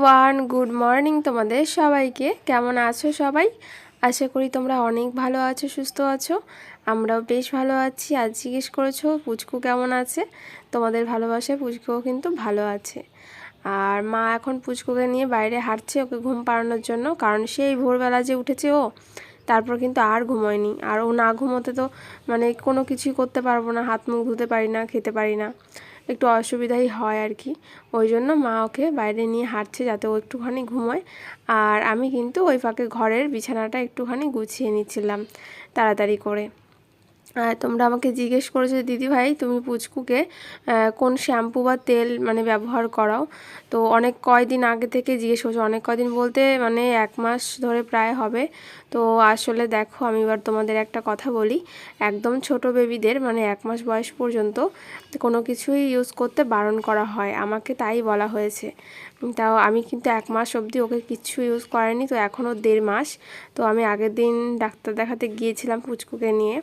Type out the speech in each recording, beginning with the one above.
Everyone good morning তোমাদের সবাইকে। কেমন আছো সবাই? আশা করি তোমরা অনেক ভালো আছো, সুস্থ আছো। আমরাও বেশ ভালো আছি। আজ জিজ্ঞেস করেছ, পুচকু কেমন আছে? তোমাদের ভালোবাসায় পুচকুও কিন্তু ভালো আছে। আর মা এখন পুচকুকে নিয়ে বাইরে হাঁটছে ওকে ঘুম পাড়ানোর জন্য। কারণ সেই ভোরবেলা যে উঠেছে ও, তারপর কিন্তু আর ঘুমোয়নি। আর ও না ঘুমোতে তো মানে কোনো কিছুই করতে পারব না, হাত মুখ ধুতে পারি না, খেতে পারি না। একটু অসুবিধাই হয় আর কি। ওই জন্য মা ওকে বাইরে নিয়ে হাঁটছে যাতে ও একটুখানি ঘুমোয়। আর আমি কিন্তু ওই ফাঁকে ঘরের বিছানাটা একটুখানি গুছিয়ে নিচ্ছিলাম তাড়াতাড়ি করে। তোমরা আমাকে জিজ্ঞেস করেছ দিদি ভাই, তুমি পুচকুকে কোন শ্যাম্পু বা তেল মানে ব্যবহার করাও? তো অনেক কয়দিন আগে থেকে জিজ্ঞেস করছ। অনেক কয়দিন বলতে মানে এক মাস ধরে প্রায় হবে। তো আসলে দেখো, আমি এবার তোমাদের একটা কথা বলি। একদম ছোট বেবিদের মানে এক মাস বয়স পর্যন্ত কোনো কিছুই ইউজ করতে বারণ করা হয়। আমাকে তাই বলা হয়েছে। তাও আমি কিন্তু এক মাস অবধি ওকে কিচ্ছু ইউজ করেনি তো এখনও দেড় মাস। তো আমি আগের দিন ডাক্তার দেখাতে গিয়েছিলাম পুচকুকে নিয়ে।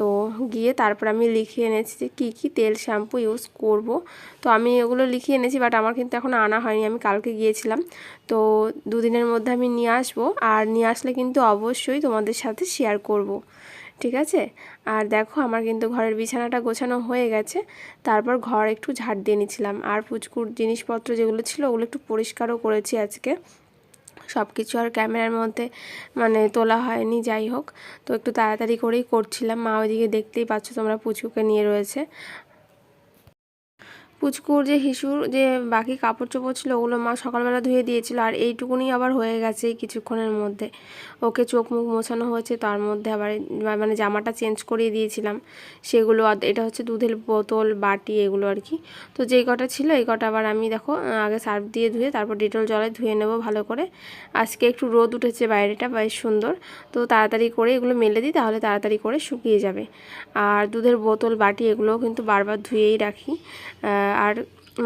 তো গিয়ে তারপর আমি লিখিয়ে এনেছি যে কী কী তেল শ্যাম্পু ইউজ করব। তো আমি এগুলো লিখিয়ে এনেছি বাট আমার কিন্তু এখন আনা হয়নি, আমি কালকে গিয়েছিলাম। তো দুদিনের মধ্যে আমি নিয়ে আসব আর নিয়ে আসলে কিন্তু অবশ্যই তোমাদের সাথে শেয়ার করব। ঠিক আছে? আর দেখো আমার কিন্তু ঘরের বিছানাটা গোছানো হয়ে গেছে, তারপর ঘর একটু ঝাড় দিয়ে নিয়েছিলাম আর পুচকুর জিনিসপত্র যেগুলো ছিল ওগুলো একটু পরিষ্কারও করেছি আজকে। সব কিছু আর ক্যামেরার মধ্যে মানে তোলা হয়নি, যাই হোক। তো একটু তাড়াতাড়ি করেই করছিলাম। মা ওইদিকে দেখতেই পাচ্ছ তোমরা পুচুকে নিয়ে রয়েছে। পুচকুর যে হিসুর যে বাকি কাপড় চোপড় ছিল, ওগুলো মা সকালবেলা ধুয়ে দিয়েছিল। আর এইটুকুনি আবার হয়ে গেছে কিছুক্ষণের মধ্যে। ওকে চোখ মুখ মোছানো হয়েছে, তার মধ্যে আবার মানে জামাটা চেঞ্জ করিয়ে দিয়েছিলাম। সেগুলো এটা হচ্ছে দুধের বোতল, বাটি, এগুলো আর কি। তো যেই কটা ছিল, এই কটা আবার আমি দেখো আগে সার্ফ দিয়ে ধুয়ে তারপর ডেটল জলে ধুয়ে নেব ভালো করে। আজকে একটু রোদ উঠেছে বাইরেটা, বেশ সুন্দর। তো তাড়াতাড়ি করে এগুলো মেলে দিই, তাহলে তাড়াতাড়ি করে শুকিয়ে যাবে। আর দুধের বোতল, বাটি, এগুলোও কিন্তু বারবার ধুয়েই রাখি। আর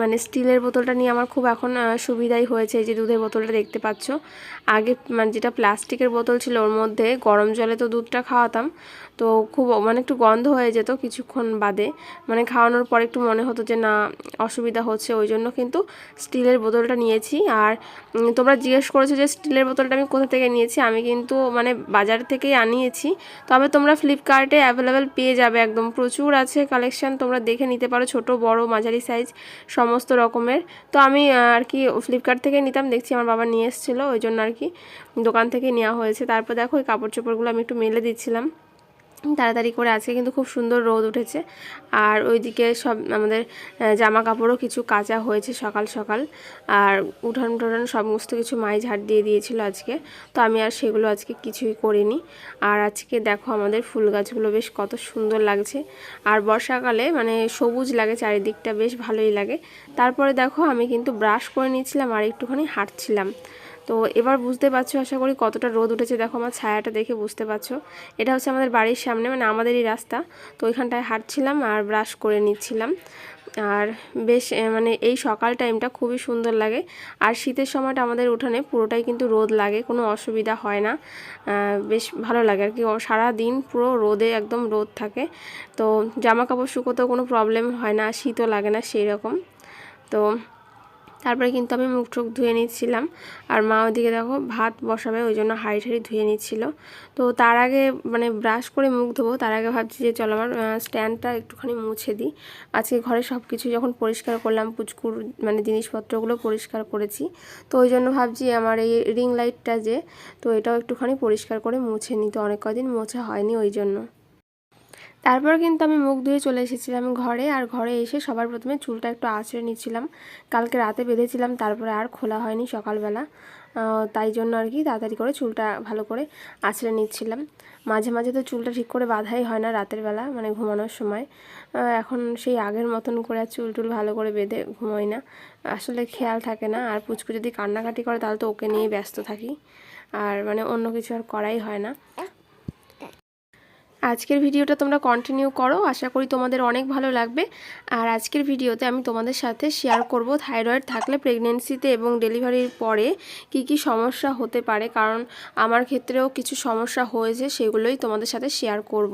মানে স্টিলের বোতলটা নিয়ে আমার খুব এখন সুবিধাই হয়েছে যে দুধের বোতলটা দেখতে পাচ্ছ। আগে মানে যেটা প্লাস্টিকের বোতল ছিল ওর মধ্যে গরম জলে তো দুধটা খাওয়াতাম, তো খুব মানে একটু গন্ধ হয়ে যেত কিছুক্ষণ বাদে। মানে খাওয়ানোর পর একটু মনে হতো যে না, অসুবিধা হচ্ছে, ওই জন্য কিন্তু স্টিলের বোতলটা নিয়েছি। আর তোমরা জিজ্ঞেস করেছ যে স্টিলের বোতলটা আমি কোথা থেকে নিয়েছি? আমি কিন্তু মানে বাজার থেকেই আনিয়েছি। তবে তোমরা ফ্লিপকার্টে অ্যাভেলেবেল পেয়ে যাবে একদম। প্রচুর আছে কালেকশান, তোমরা দেখে নিতে পারো ছোট, বড়, মাঝারি সাইজ সমস্ত রকমের। তো আমি আর কি ফ্লিপকার্ট থেকে নিতাম, দেখছি আমার বাবা নিয়ে এসেছিল, ওই জন্য আর কি দোকান থেকে নেওয়া হয়েছে। তারপর দেখো ওই কাপড় চোপড়গুলো আমি একটু মেলে দিচ্ছিলাম। তাড়াতাড়ি করে আজকে কিন্তু খুব সুন্দর রোদ উঠেছে। আর ওইদিকে সব আমাদের জামা কাপড়ও কিছু কাঁচা হয়েছে সকাল সকাল। আর উঠান টুঠান সমস্ত কিছু মাই ঝাড় দিয়ে দিয়েছিল আজকে। তো আমি আর সেগুলো আজকে কিছুই করিনি। আর আজকে দেখো আমাদের ফুল গাছগুলো বেশ কত সুন্দর লাগছে। আর বর্ষাকালে মানে সবুজ লাগে, চারিদিকটা বেশ ভালোই লাগে। তারপরে দেখো আমি কিন্তু ব্রাশ করে নিয়েছিলাম আর একটুখানি হাঁটছিলাম। তো এবার বুঝতে পারছ, আশা করি কতটা রোদ উঠেছে। দেখো আমার ছায়াটা দেখে বুঝতে পারছ। এটা হচ্ছে আমাদের বাড়ির সামনে মানে আমাদেরই রাস্তা। তো ওইখানটায় হাঁটছিলাম আর ব্রাশ করে নিচ্ছিলাম। আর বেশ মানে এই সকাল টাইমটা খুবই সুন্দর লাগে। আর শীতের সময়টা আমাদের উঠানে পুরোটাই কিন্তু রোদ লাগে, কোনো অসুবিধা হয় না। বেশ ভালো লাগে আর কি। সারা দিন পুরো রোদে একদম রোদ থাকে। তো জামা কাপড় শুকোতেও কোনো প্রবলেম হয় না, শীতও লাগে না সেই রকম তো তারপরে কিন্তু আমি মুখ টুক ধুয়ে নিচ্ছিলাম। আর মা ওদিকে দেখো ভাত বসাবে, ওই জন্য হাঁড়ি ঠাড়ি ধুয়ে নিচ্ছিল। তো তার আগে মানে ব্রাশ করে মুখ ধোবো, তার আগে ভাবছি যে চলো আমার স্ট্যান্ডটা একটুখানি মুছে দিই। আজকে ঘরে সব কিছু যখন পরিষ্কার করলাম, পুচকুর মানে জিনিসপত্রগুলো পরিষ্কার করেছি। তো ওই জন্য ভাবছি আমার এই রিং লাইটটা যে, তো এটাও একটুখানি পরিষ্কার করে মুছে নিই। তো অনেক কদিন মোছা হয়নি ওই জন্য। তারপর কিন্তু আমি মুখ ধুয়ে চলে এসেছিলাম ঘরে, আর ঘরে এসে সবার প্রথমে চুলটা একটু আঁচড়ে নিচ্ছিলাম। কালকে রাতে বেঁধেছিলাম, তারপরে আর খোলা হয়নি সকালবেলা। তাই জন্য আর কি তাড়াতাড়ি করে চুলটা ভালো করে আঁচড়ে নিচ্ছিলাম। মাঝে মাঝে তো চুলটা ঠিক করে বাঁধাই হয় না রাতের বেলা মানে ঘুমানোর সময়। এখন সেই আগের মতন করে আর চুল টুল ভালো করে বেঁধে ঘুমোই না। আসলে খেয়াল থাকে না, আর পুচকু যদি কান্নাকাটি করে তাহলে তো ওকে নিয়ে ব্যস্ত থাকি। আর মানে অন্য কিছু আর করাই হয় না। আজকের ভিডিওটা তোমরা কন্টিনিউ করো। আশা করি তোমাদের অনেক ভালো লাগবে। আর আজকের ভিডিওতে আমি তোমাদের সাথে শেয়ার করব থাইরয়েড থাকলে প্রেগনেন্সিতে এবং ডেলিভারির পরে কি কি সমস্যা হতে পারে। কারণ আমার ক্ষেত্রেও কিছু সমস্যা হয়েছে, সেগুলোই তোমাদের সাথে শেয়ার করব।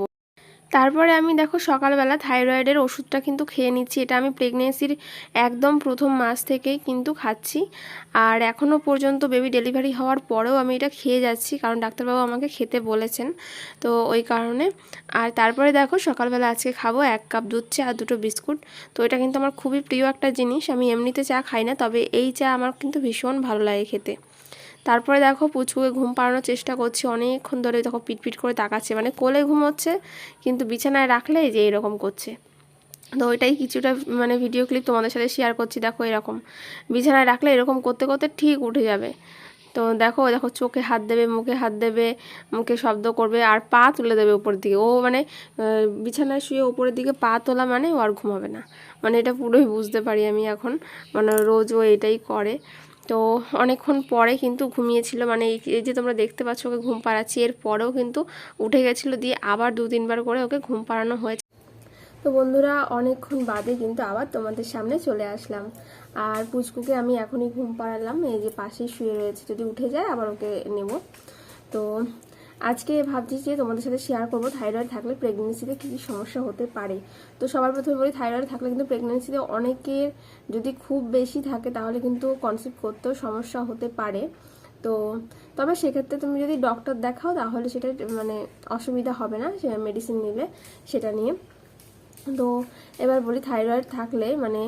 তারপরে আমি দেখো সকালবেলা থাইরয়েডের ওষুধটা কিন্তু খেয়ে নিচ্ছি। এটা আমি প্রেগনেন্সির একদম প্রথম মাস থেকেই কিন্তু খাচ্ছি। আর এখনও পর্যন্ত বেবি ডেলিভারি হওয়ার পরেও আমি এটা খেয়ে যাচ্ছি, কারণ ডাক্তারবাবু আমাকে খেতে বলেছেন। তো ওই কারণে। আর তারপরে দেখো সকালবেলা আজকে খাব এক কাপ দুধ চা আর দুটো বিস্কুট। তো এটা কিন্তু আমার খুবই প্রিয় একটা জিনিস। আমি এমনিতে চা খাই না, তবে এই চা আমার কিন্তু ভীষণ ভালো লাগে খেতে। তারপরে দেখো পুচকুকে ঘুম পাড়ানোর চেষ্টা করছি, অনেকক্ষণ ধরে দেখো পিটপিট করে তাকাচ্ছে মানে কোলে ঘুমোচ্ছে, কিন্তু বিছানায় রাখলে যে এরকম করছে। তো ওইটাই কিছুটা মানে ভিডিও ক্লিপ তোমাদের সাথে শেয়ার করছি, দেখো এরকম। বিছানায় রাখলে এরকম করতে করতে ঠিক উঠে যাবে। তো দেখো দেখো চোখে হাত দেবে, মুখে হাত দেবে, মুখে শব্দ করবে, আর পা তুলে দেবে উপরের দিকে। ও মানে বিছানায় শুয়ে উপরের দিকে পা তোলা মানে ও আর ঘুমাবে না। মানে এটা পুরোই বুঝতে পারি আমি এখন। মানে রোজ ও এটাই করে। তো অনেকক্ষণ পরে কিন্তু ঘুমিয়েছিল মানে এই যে তোমরা দেখতে পাচ্ছ ওকে ঘুম পাড়াচ্ছি, এর পরেও কিন্তু উঠে গেছিল দিয়ে আবার দু তিনবার করে ওকে ঘুম পাড়ানো হয়েছে। তো বন্ধুরা, অনেকক্ষণ বাদে কিন্তু আবার তোমাদের সামনে চলে আসলাম। আর পুচকুকে আমি এখনই ঘুম পাড়ালাম, এই যে পাশেই শুয়ে রয়েছে, যদি উঠে যায় আবার ওকে নেব। তো আজকে ভাবছি যে তোমাদের সাথে শেয়ার করব থাইরয়েড থাকলে প্রেগনেন্সিতে কী কী সমস্যা হতে পারে। তো সবার প্রথমে বলি থাইরয়েড থাকলে কিন্তু প্রেগনেন্সিতে অনেকের যদি খুব বেশি থাকে তাহলে কিন্তু কনসেপ্ট করতেও সমস্যা হতে পারে। তো তবে সেক্ষেত্রে তুমি যদি ডক্টর দেখাও তাহলে সেটা মানে অসুবিধা হবে না মেডিসিন নিলে সেটা নিয়ে। তো এবার বলি থাইরয়েড থাকলে মানে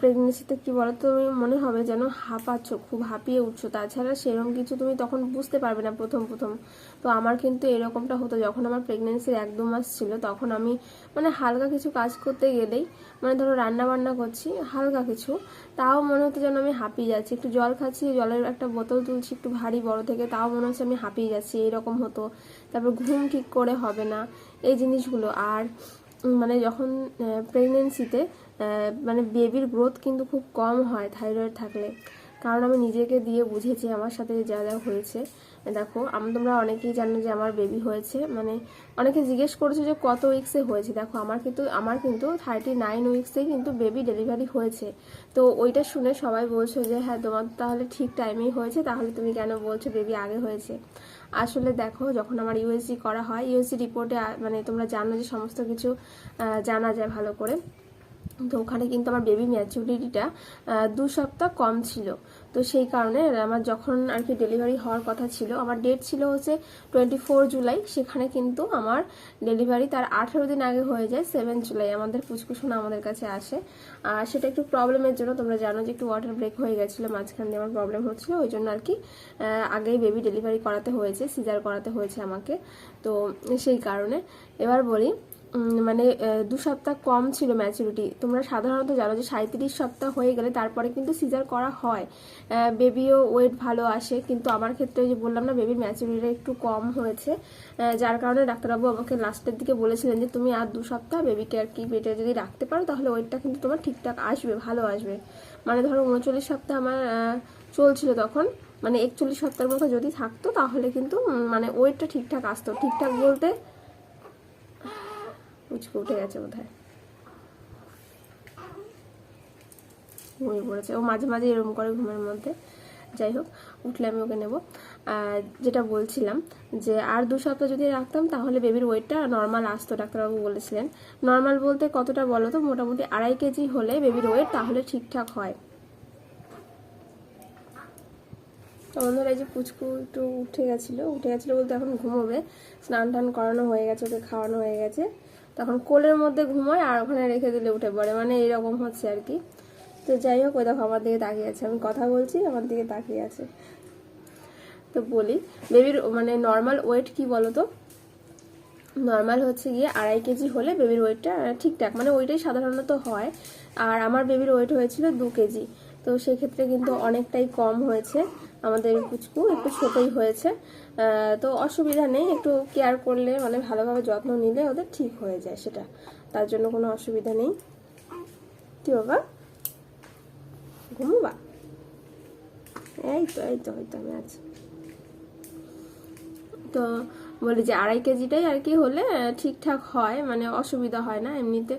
প্রেগনেন্সিতে কি বলো তুমি, মনে হবে যেন হাঁপাচ্ছ, খুব হাঁপিয়ে উঠছো। তাছাড়া সেরকম কিছু তুমি তখন বুঝতে পারবে না প্রথম প্রথম। তো আমার কিন্তু এরকমটা হতো, যখন আমার প্রেগনেন্সির এক দু মাস ছিল, তখন আমি মানে হালকা কিছু কাজ করতে গেলেই মানে ধরো রান্না বান্না করছি, হালকা কিছু, তাও মনে হতো যেন আমি হাঁপিয়ে যাচ্ছি। একটু জল খাচ্ছি, জলের একটা বোতল তুলছি, একটু ভারী বড় থেকে, তাও মনে হচ্ছে আমি হাঁপিয়ে যাচ্ছি, এরকম হতো। তারপর ঘুম ঠিক করে হবে না, এই জিনিসগুলো। আর মানে যখন প্রেগনেন্সিতে মানে বেবির গ্রোথ কিন্তু খুব কম হয় থাইরয়েড থাকলে। কারণ আমি নিজেকে দিয়ে বুঝেছি, আমার সাথে যা যা হয়েছে। দেখো, আমি, তোমরা অনেকেই জানো যে আমার বেবি হয়েছে। মানে অনেকে জিজ্ঞেস করেছে যে কত উইক্সে হয়েছে। দেখো, আমার কিন্তু আমার কিন্তু থার্টি নাইন উইক্সে কিন্তু বেবি ডেলিভারি হয়েছে। তো ওইটা শুনে সবাই বলছো যে হ্যাঁ তোমার তাহলে ঠিক টাইমেই হয়েছে। তাহলে তুমি কেন বলছো বেবি আগে হয়েছে? আসলে দেখো, যখন আমার ইউএসজি করা হয় ইউএসি রিপোর্টে মানে তোমরা জানো যে সমস্ত কিছু জানা যায় ভালো করে। তো ওখানে কিন্তু আমার বেবি ম্যাচুরিটিটা দু সপ্তাহ কম ছিল। তো সেই কারণে আমার যখন আর কি ডেলিভারি হওয়ার কথা ছিল, আমার ডেট ছিল হচ্ছে টোয়েন্টি ফোর জুলাই, সেখানে কিন্তু আমার ডেলিভারি তার আঠেরো দিন আগে হয়ে যায় সেভেন জুলাই। আমাদের পুচকুসোনা আমাদের কাছে আসে। আর সেটা একটু প্রবলেমের জন্য, তোমরা জানো যে একটু ওয়াটার ব্রেক হয়ে গেছিল, মাঝখান দিয়ে আমার প্রবলেম হচ্ছিল, ওই জন্য আর কি আগেই বেবি ডেলিভারি করাতে হয়েছে সিজার করাতে হয়েছে আমাকে। তো সেই কারণে এবার বলি মানে দু সপ্তাহ কম ছিল ম্যাচুরিটি তোমরা সাধারণত জানো যে সাঁত্রিশ সপ্তাহ হয়ে গেলে তারপরে কিন্তু সিজার করা হয়। বেবিও ওয়েট ভালো আসে, কিন্তু আমার ক্ষেত্রে যে বললাম না বেবির ম্যাচুরিটি একটু কম হয়েছে। যার কারণে ডাক্তারবাবু আমাকে লাস্টের দিকে বলেছিলেন যে, তুমি আর দু সপ্তাহ বেবিকে আর কি পেটে যদি রাখতে পারো, তাহলে ওয়েটটা কিন্তু তোমার ঠিকঠাক আসবে, ভালো আসবে। মানে ধরো উনচল্লিশ সপ্তাহ আমার চলছিল তখন। মানে একচল্লিশ সপ্তাহের মতো যদি থাকতো, তাহলে কিন্তু মানে ওয়েটটা ঠিকঠাক আসতো। ঠিকঠাক বলতে উচকে উঠে গেছে বোধ হয় ঘুমিয়ে পড়েছে। ও মাঝে মাঝে এরকম করে ঘুমের মধ্যে। যাই হোক, উঠলে আমি ওকে নেব। যেটা বলছিলাম যে, আর দু সপ্তাহ যদি রাখতাম, তাহলে বেবির ওয়েটটা নর্মাল আসতো, ডাক্তারবাবু বলেছিলেন। নর্মাল বলতে কতটা বলো তো? মোটামুটি আড়াই কেজি হলে বেবির ওয়েট তাহলে ঠিকঠাক হয়। বন্ধুরা, এই যে পুচকু একটু উঠে গেছিল। উঠে গেছিল বলতে এখন ঘুমোবে। স্নান টান করানো হয়ে গেছে, ওকে খাওয়ানো হয়ে গেছে। তখন কোলের মধ্যে ঘুমোয় আর ওখানে রেখে দিলে উঠে পড়ে। মানে এরকম হচ্ছে আর কি। তো যাই হোক, ওই দেখো আমার দিকে তাকিয়ে আছে। আমি কথা বলছি, আমার দিকে তাকিয়ে আছে। তো বলি বেবির মানে নর্মাল ওয়েট কি বলো তো নর্মাল হচ্ছে গিয়ে আড়াই কেজি হলে বেবির ওয়েটটা ঠিকঠাক। মানে ওইটাই সাধারণত হয়। আর আমার বেবির ওয়েট হয়েছিল দু কেজি। তো সেক্ষেত্রে কিন্তু অনেকটাই কম হয়েছে। আমাদের কুচকু একটু ছোটই হয়েছে। তো অসুবিধা নেই, একটু কেয়ার করলে মানে ভালোভাবে যত্ন নিলে ওদের ঠিক হয়ে যায় সেটা। তার জন্য কোনো অসুবিধা নেই। কি বাবা? ঘুমোবা? এই তো এই তো হয়তো আমি আছি। তো বলি যে আড়াই কেজিটাই আর কি হলে ঠিকঠাক হয় মানে অসুবিধা হয় না। এমনিতে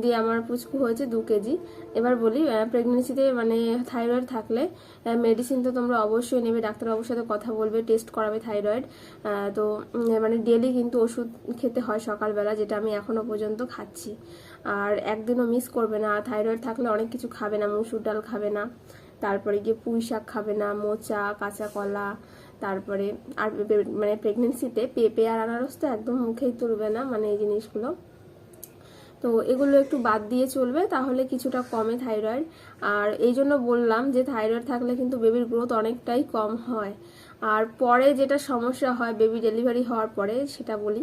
দিয়ে আমার পুচকু হয়েছে দু কেজি। এবার বলি প্রেগনেন্সিতে মানে থাইরয়েড থাকলে মেডিসিন তো তোমরা অবশ্যই নেবে, ডাক্তারবাবুর সাথে কথা বলবে টেস্ট করাবে থাইরয়েড তো মানে ডেলি কিন্তু ওষুধ খেতে হয় সকালবেলা, যেটা আমি এখনও পর্যন্ত খাচ্ছি। আর একদিনও মিস করবে না। থাইরয়েড থাকলে অনেক কিছু খাবে না, মুসুর ডাল খাবে না। তারপরে গিয়ে পুঁই শাক খাবে না, মোচা, কাঁচা কলা তারপরে আর মানে প্রেগনেন্সিতে পেঁপে আর আনারস তো একদম মুখেই তুলবে না মানে এই জিনিসগুলো। তো এগুলো একটু বাদ দিয়ে চলবে, তাহলে কিছুটা কমে থাইরয়েড। আর এই জন্য বললাম যে থাইরয়েড থাকলে কিন্তু বেবির গ্রোথ অনেকটাই কম হয়। আর পরে যেটা সমস্যা হয় বেবি ডেলিভারি হওয়ার পরে, সেটা বলি।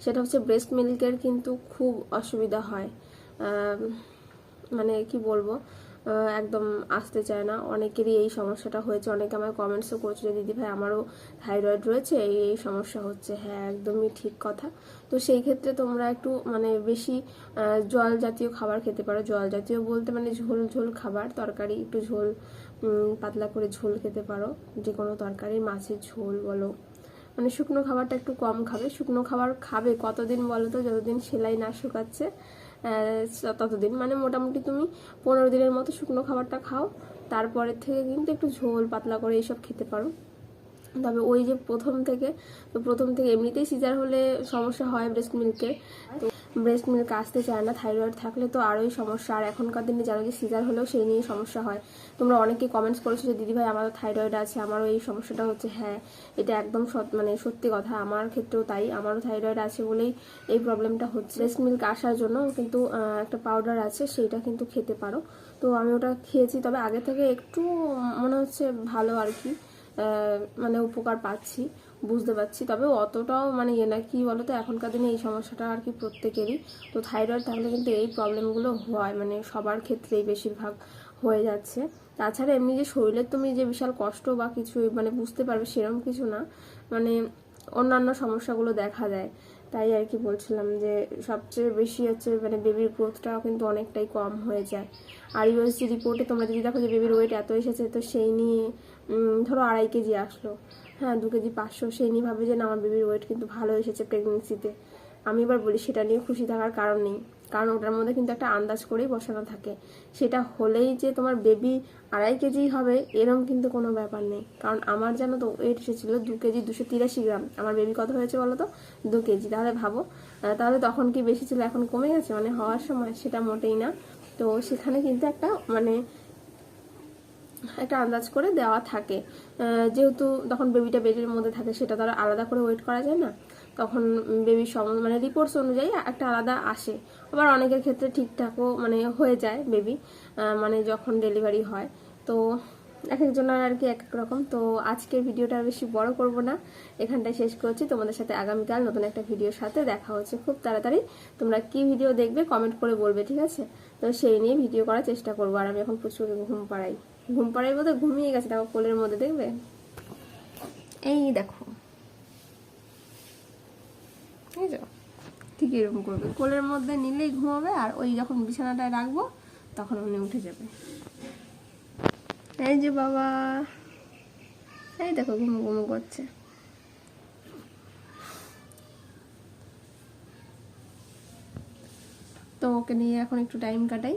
সেটা হচ্ছে ব্রেস্ট মিল্কের কিন্তু খুব অসুবিধা হয়। মানে কি বলব? একদম আসতে চায় না। অনেকেরই এই সমস্যাটা হয়েছে। অনেকে আমায় কমেন্টসও করছে যে, দিদি ভাই, আমারও থাইরয়েড রয়েছে। এই এই সমস্যা হচ্ছে। হ্যাঁ একদমই ঠিক কথা। তো সেই ক্ষেত্রে তোমরা একটু মানে বেশি জল জাতীয় খাবার খেতে পারো। জল জাতীয় বলতে মানে ঝোল ঝোল খাবার। তরকারি একটু ঝোল পাতলা করে ঝোল খেতে পারো। যে কোনো তরকারি, মাছের ঝোল বলো। মানে শুকনো খাবারটা একটু কম খাবে। শুকনো খাবার খাবে কতদিন বলো তো? যতদিন সেলাই না শুকাচ্ছে। ততদিন। মানে মোটামুটি তুমি পনেরো দিনের মতো শুকনো খাবারটা খাও। তারপরের থেকে কিন্তু একটু ঝোল, পাতলা করে এইসব খেতে পারো। তবে ওই যে প্রথম থেকে, তো প্রথম থেকে এমনিতেই সিজার হলে সমস্যা হয় ব্রেস্ট মিল্কের তো ব্রেস্ট মিল্ক আসতে চায় না, থাইরয়েড থাকলে তো আরোই সমস্যা। আর এখনকার দিনে যারা যে সিজার হলেও সেই নিয়ে সমস্যা হয়। তোমরা অনেকে কমেন্টস করেছ যে দিদিভাই আমারও থাইরয়েড আছে, আমারও এই সমস্যাটা হচ্ছে। হ্যাঁ এটা একদম মানে সত্যি কথা। আমার ক্ষেত্রেও তাই, আমারও থাইরয়েড আছে বলেই এই প্রবলেমটা হচ্ছে। ব্রেস্ট মিল্ক আসার জন্য কিন্তু একটা পাউডার আছে, সেইটা কিন্তু খেতে পারো। তো আমি ওটা খেয়েছি, তবে আগে থেকে একটু মনে হচ্ছে ভালো আর কি মানে উপকার পাচ্ছি। বুঝতে পারছি। তবে অতটাও মানে ইয়ে না, কি বলতো, এখনকার দিনে এই সমস্যাটা আর কি প্রত্যেকেরই। তো থাইরয়েড থাকলে কিন্তু এই প্রবলেমগুলো হয় মানে সবার ক্ষেত্রেই বেশিরভাগ হয়ে যাচ্ছে। তাছাড়া এমনি যে শরীরের তুমি যে বিশাল কষ্ট বা কিছু মানে বুঝতে পারবে সেরকম কিছু না মানে অন্যান্য সমস্যাগুলো দেখা দেয়। তাই আর কি বলছিলাম যে সবচেয়ে বেশি হচ্ছে মানে বেবির গ্রোথটাও কিন্তু অনেকটাই কম হয়ে যায়। আর ইউএসজি রিপোর্টে তোমরা যদি দেখো যে বেবির ওয়েট এত এসেছে, তো সেই নিয়ে ধরো আড়াই কেজি আসলো। হ্যাঁ দু কেজি পাঁচশো। সেই নিয়ে ভাবে যে না, আমার বেবির ওয়েট কিন্তু ভালো এসেছে প্রেগনেন্সিতে আমি এবার বলি, সেটা নিয়ে খুশি থাকার কারণ নেই। কারণ ওটার মধ্যে কিন্তু একটা আন্দাজ করেই বসানো থাকে। সেটা হলেই যে তোমার বেবি আড়াই কেজি হবে, এরম কিন্তু কোনো ব্যাপার নেই। কারণ আমার জানো তো ওয়েট এসেছিল দু কেজি দুশো তিরাশি গ্রাম। আমার বেবি কত হয়েছে বলো তো? দু কেজি। তাহলে ভাবো তাহলে তখন কি বেশি ছিল? এখন কমে গেছে? মানে হওয়ার সময় সেটা মোটেই না। তো সেখানে কিন্তু একটা মানে একটা আন্দাজ করে দেওয়া থাকে। যেহেতু তখন বেবিটা বেডের মধ্যে থাকে, সেটা তো আর আলাদা করে ওয়েট করা যায় না। তখন বেবির সম মানে রিপোর্টস অনুযায়ী একটা আলাদা আসে। আবার অনেকের ক্ষেত্রে ঠিকঠাকও মানে হয়ে যায় বেবি মানে যখন ডেলিভারি হয়। তো এক একজনের আর কি এক এক রকম। তো আজকের ভিডিওটা বেশি বড় করব না। এখানটায় শেষ করছি। তোমাদের সাথে আগামীকাল নতুন একটা ভিডিওর সাথে দেখা হচ্ছে। খুব তাড়াতাড়ি তোমরা কি ভিডিও দেখবে কমেন্ট করে বলবে, ঠিক আছে? তো সেই নিয়ে ভিডিও করার চেষ্টা করব। আর আমি এখন প্রচুর ঘুম পাড়াই। ঘুম পাড়াই বলতে ঘুমিয়ে গেছে, দেখো কোলের মধ্যে, দেখবে? এই দেখো। এই যো ঠিক এরকম করবে। কোলের মধ্যে নিলেই ঘুমাবে, আর ওই যখন বিছানাটায় রাখব, তখন উনি উঠে যাবে। এই যে বাবা, এই দেখো ঘুমু ঘুমু করছে। তো ওকে নিয়ে এখন একটু টাইম কাটাই।